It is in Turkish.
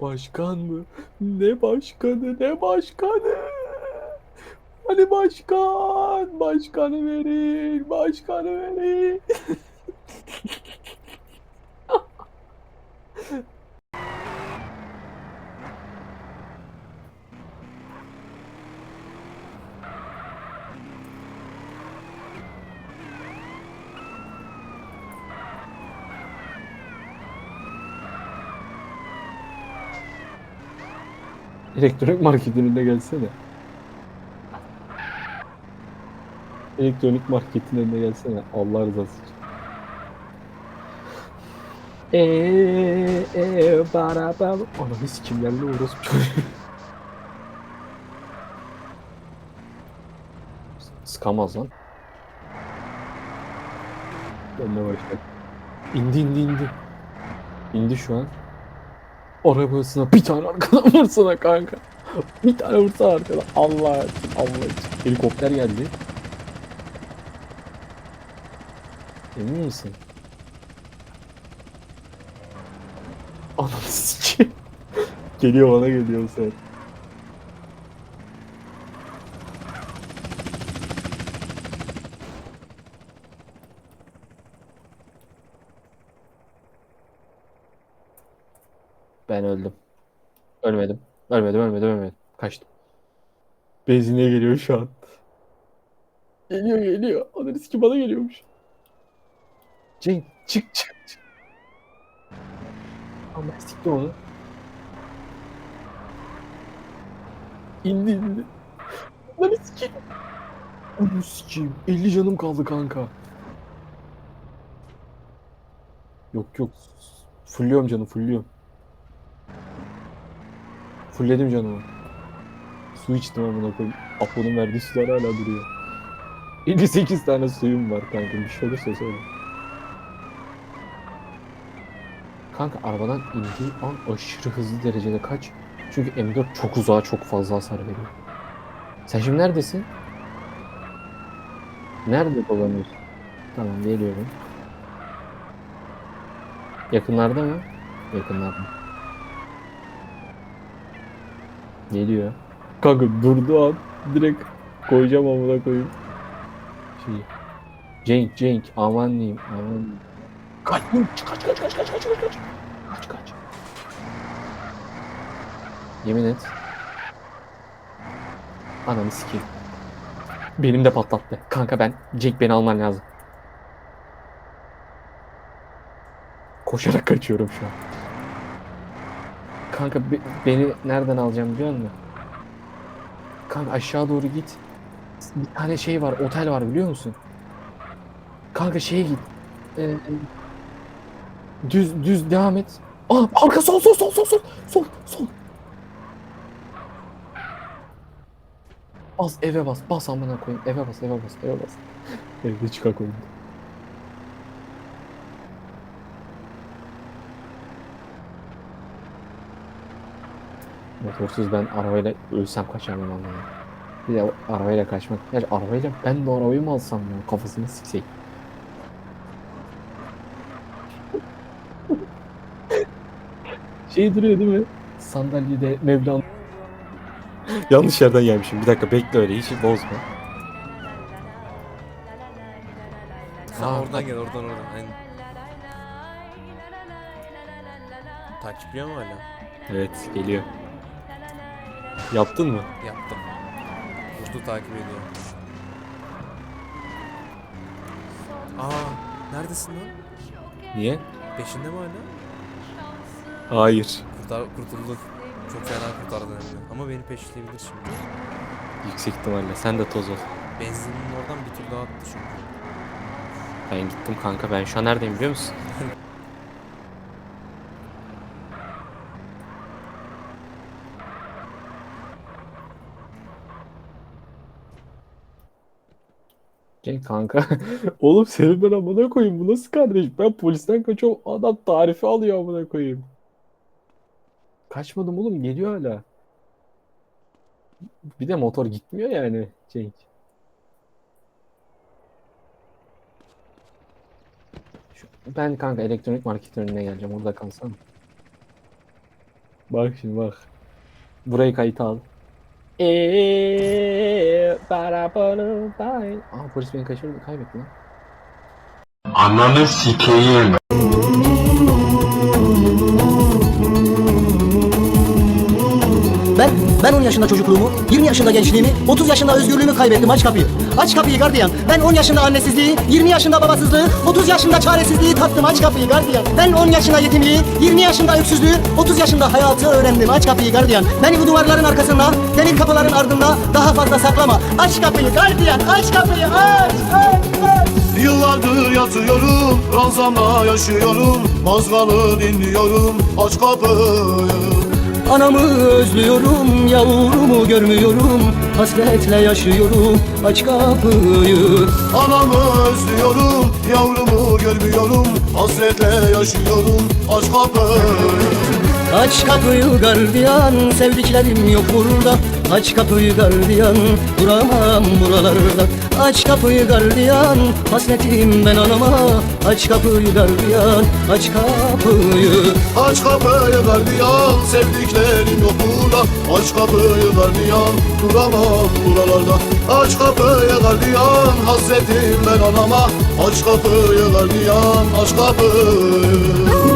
Başkan mı? Ne başkanı ne başkanı? Hani başkan? Başkanı verin. Başkanı verin. Elektronik marketin önüne gelsene. Elektronik marketin önüne gelsene. Allah rızası için. Eee eee bara bara. Ananı sikimlerle orospu çocuğu. Sıkamaz lan. Önüne başla. İndi indi indi. İndi şu an. Arabasına bir tane arkadan vursana kanka. Bir tane vursana arkadan. Allah Allah için. Helikopter geldi. Emin misin? Sikeyim. Geliyor bana geliyor bu Ben öldüm. Ölmedim. Ölmedim, ölmedim, ölmedim. Kaçtım. Benzinliğe geliyor şu an. Geliyor, geliyor. Ananı sikim bana geliyormuş. Cenk, çık, çık, çık. Ama sikti onu. İndi, indi. Ananı sikeyim. Ananı sikeyim. 50 canım kaldı kanka. Yok yok. Fulluyorum canım, fulluyorum. Fulledim canımı. Su içtim amına koyayım. Apo'nun verdiği sular hala duruyor. 58 tane suyum var kanka. Bir şey olursa söyle. Kanka arabadan indiği an aşırı hızlı derecede kaç. Çünkü M4 çok uzağa çok fazla hasar veriyor. Sen şimdi neredesin? Nerede dolanıyorsun? Tamam geliyorum. Yakınlarda mı? Yakınlarda. Geliyor. Kanka durdu an direkt koyacağım amına koyayım. Şey. Cenk Cenk aman diyeyim aman. Kaç kaç kaç kaç kaç kaç kaç kaç. Kaç kaç. Yemin et. Ananı sikeyim. Benim de patlattı. Kanka ben Cenk beni alman lazım. Koşarak kaçıyorum şu an. Kanka be- beni nereden alacağım biliyor musun? Kanka aşağı doğru git. Bir tane şey var, otel var biliyor musun? Kanka şeye git. Ee, düz düz devam et. Aa arka sol sol sol sol sol sol sol. Bas eve bas. Bas amına koyayım. Eve bas, eve bas, eve bas. Evde çıkar koyayım. Motorsuz ben arabayla ölsem kaçamam vallahi. Bir de arabayla kaçmak. Yani arabayla ben de arabayı mı alsam ya kafasını siksek. Şey duruyor değil mi? Sandalyede Mevlana. Yanlış yerden gelmişim. Bir dakika bekle öyle hiç bozma. Sen Aa, oradan gel oradan oradan. Aynen. Takipliyor mu hala? Evet geliyor. Yaptın mı? Yaptım. Mutlu takip ediyor. Aa, neredesin lan? Niye? Peşinde mi hala? Hayır. Kurtar, kurtuldun. Çok fena kurtardın hem de. Ama beni peşleyebilir şimdi. Yüksek ihtimalle. Sen de toz ol. Benzinin oradan bir tur daha attı çünkü. Ben gittim kanka. Ben şu an neredeyim biliyor musun? Gel kanka. Oğlum seni ben amına koyayım. Bu nasıl kardeş? Ben polisten kaçıyorum. Adam tarifi alıyor amına koyayım. Kaçmadım oğlum. Geliyor hala. Bir de motor gitmiyor yani. Cenk. Şu- Ben kanka elektronik marketin önüne geleceğim. Orada kalsam. Bak şimdi bak. Burayı kayıt al. Eee, para para. Aa polis beni kaçırdı kaybetti lan. Ananı sikeyim. Ben 10 yaşında çocukluğumu, 20 yaşında gençliğimi, 30 yaşında özgürlüğümü kaybettim. Aç kapıyı. Aç kapıyı gardiyan. Ben 10 yaşında annesizliği, 20 yaşında babasızlığı, 30 yaşında çaresizliği tattım. Aç kapıyı gardiyan. Ben 10 yaşında yetimliği, 20 yaşında öksüzlüğü, 30 yaşında hayatı öğrendim. Aç kapıyı gardiyan. Beni bu duvarların arkasında, demir kapıların ardında daha fazla saklama. Aç kapıyı gardiyan. Aç kapıyı. Aç, aç, aç. Yıllardır yatıyorum, ranzamda yaşıyorum Mazgalı dinliyorum, aç kapıyı Anamı özlüyorum, yavrumu görmüyorum. Hasretle yaşıyorum, aç kapıyı. Anamı özlüyorum, yavrumu görmüyorum. Hasretle yaşıyorum, aç kapıyı Aç kapıyı gardiyan, sevdiklerim yok burada. Aç kapıyı gardiyan, duramam buralarda. Aç kapıyı gardiyan, hasretim ben anama. Aç kapıyı gardiyan, aç kapıyı. Aç kapıyı gardiyan, sevdiklerim yok burada. Aç kapıyı gardiyan, duramam buralarda. Aç kapıyı gardiyan, hasretim ben anama. Aç kapıyı gardiyan, aç kapıyı